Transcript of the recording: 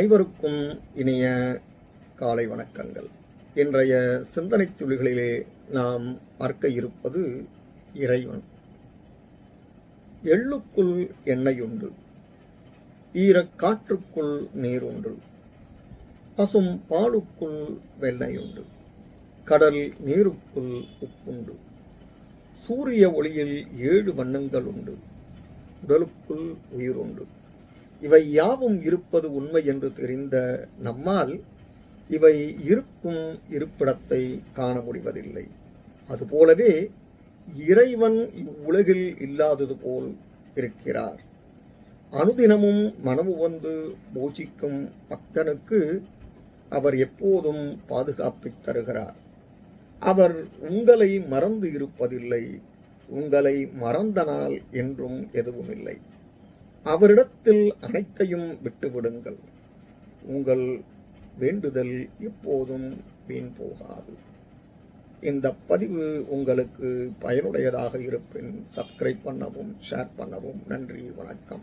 அனைவருக்கும் இனிய காலை வணக்கங்கள். இன்றைய சிந்தனை துளிகளிலே நாம் பார்க்க இருப்பது இறைவன். எள்ளுக்குள் எண்ணெயுண்டு ஈரக்காற்றுக்குள் நீருண்டு பசும் பாலுக்குள் வெண்ணையுண்டு கடல் நீருக்குள் உப்புண்டு சூரிய ஒளியில் ஏழு வண்ணங்கள் உண்டு உடலுக்குள் உயிருண்டு இவை யாவும் இருப்பது உண்மை என்று தெரிந்த நம்மால் இவை இருக்கும் இருப்பிடத்தை காண முடிவதில்லை. அதுபோலவே இறைவன் இவ்வுலகில் இல்லாதது போல் இருக்கிறார். அனுதினமும் மனமு வந்து பூஜிக்கும் பக்தனுக்கு அவர் எப்போதும் பாதுகாப்பை தருகிறார். அவர் உங்களை மறந்து இருப்பதில்லை உங்களை மறந்த நாள் என்றும் எதுவும் இல்லை அவரிடத்தில் அனைத்தையும் விட்டுவிடுங்கள். உங்கள் வேண்டுதல் எப்போதும் வீண் போகாது. இந்த பதிவு உங்களுக்கு பயனுடையதாக இருப்பின் சப்ஸ்கிரைப் பண்ணவும் ஷேர் பண்ணவும் நன்றி வணக்கம்.